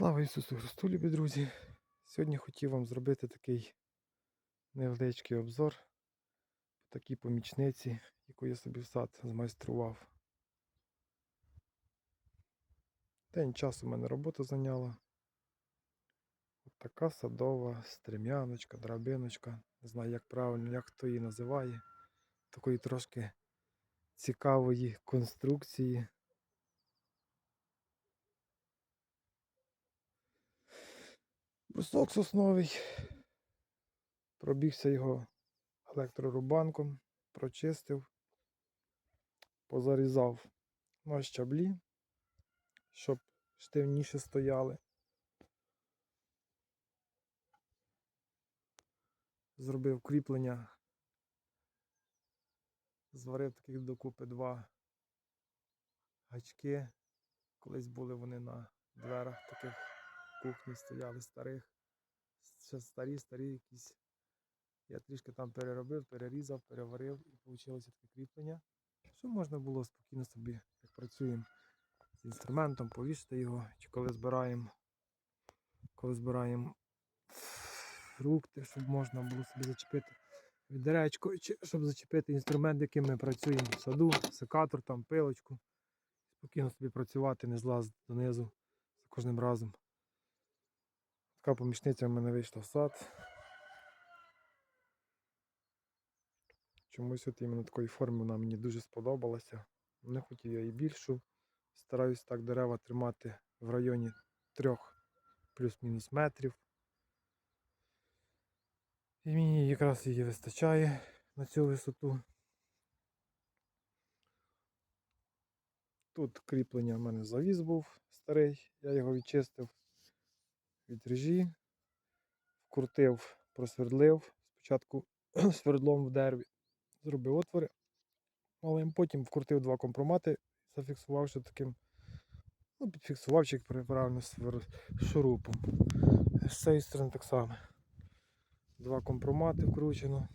Слава Ісусу Христу, любі друзі! Сьогодні хотів вам зробити такий невеличкий обзор по такій помічниці, яку я собі в сад змайстрував. День часу в мене робота зайняла. От така садова стрім'яночка, драбиночка. Не знаю, як правильно, як хто її називає. Такої трошки цікавої конструкції. Брусок сосновий. Пробігся його електрорубанком, прочистив, позарізав на щаблі, щоб штивніше стояли. Зробив кріплення, зварив таких докупи два гачки. Колись були вони на дверах таких кухні стояли старих. Ще старі, старі якісь. Я трішки там переробив, перерізав, переварив і вийшло таке кріплення. Щоб можна було спокійно собі, як працюємо з інструментом, повісити його, чи коли збираємо, коли збираємо фрукти, щоб можна було собі зачепити відеречко, чи щоб зачепити інструмент, яким ми працюємо в саду, секатор, там, пилочку. Спокійно собі працювати, не злазити донизу за кожним разом. Така помічниця в мене вийшла в сад. Чомусь от іменно такої форми вона мені дуже сподобалася. Не хотів я і більшу. Стараюсь так дерева тримати в районі 3 плюс-мінус метрів. І мені якраз її вистачає на цю висоту. Тут кріплення в мене завіз був старий, я його відчистив від режі, вкрутив, просвердлив. Спочатку свердлом в дереві, зробив отвори, але потім вкрутив два компромати, зафіксувавши таким, ну, підфіксувавши як правильно шурупом. З цієї сторони так само. Два компромати вкручено,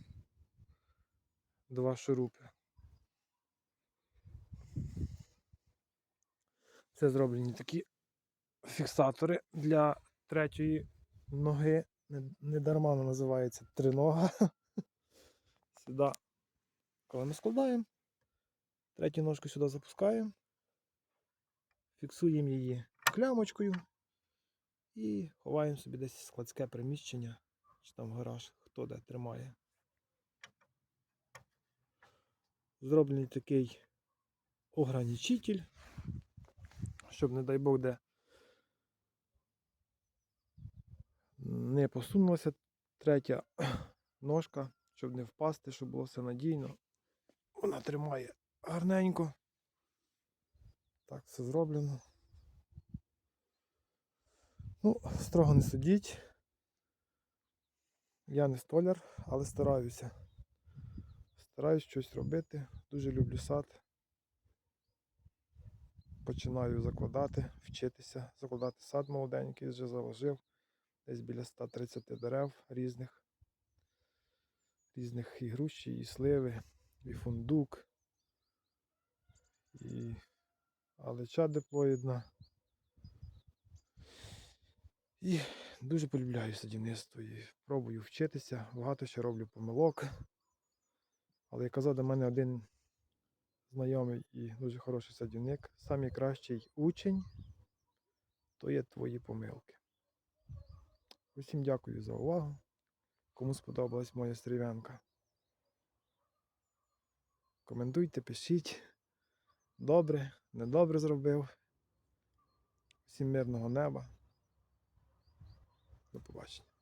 два шурупи. Це зроблені такі фіксатори для третьої ноги. Не, вона називається тринога. Сюди, коли ми складаємо, третю ножку сюди запускаємо, фіксуємо її клямочкою і ховаємо собі десь складське приміщення, чи там гараж, хто де тримає. Зроблений такий ограничитель, щоб, не дай Бог, де не посунулася третя ножка, щоб не впасти, щоб було все надійно. Вона тримає гарненько. Так, все зроблено. Ну, строго не судіть. Я не столяр, але стараюся. Стараюсь щось робити. Дуже люблю сад. Починаю закладати, вчитися, закладати сад молоденький, вже заложив десь біля 130 дерев різних. Різних і груші, і сливи, і фундук, і алеча диплоїдна. І дуже полюбляю садівництво і пробую вчитися. Багато ще роблю помилок. Але як казав до мене один знайомий і дуже хороший садівник, самий кращий учень то є твої помилки. Усім дякую за увагу. Кому сподобалась моя стрілянка. Коментуйте, пишіть. Добре, недобре зробив. Всім мирного неба. До побачення.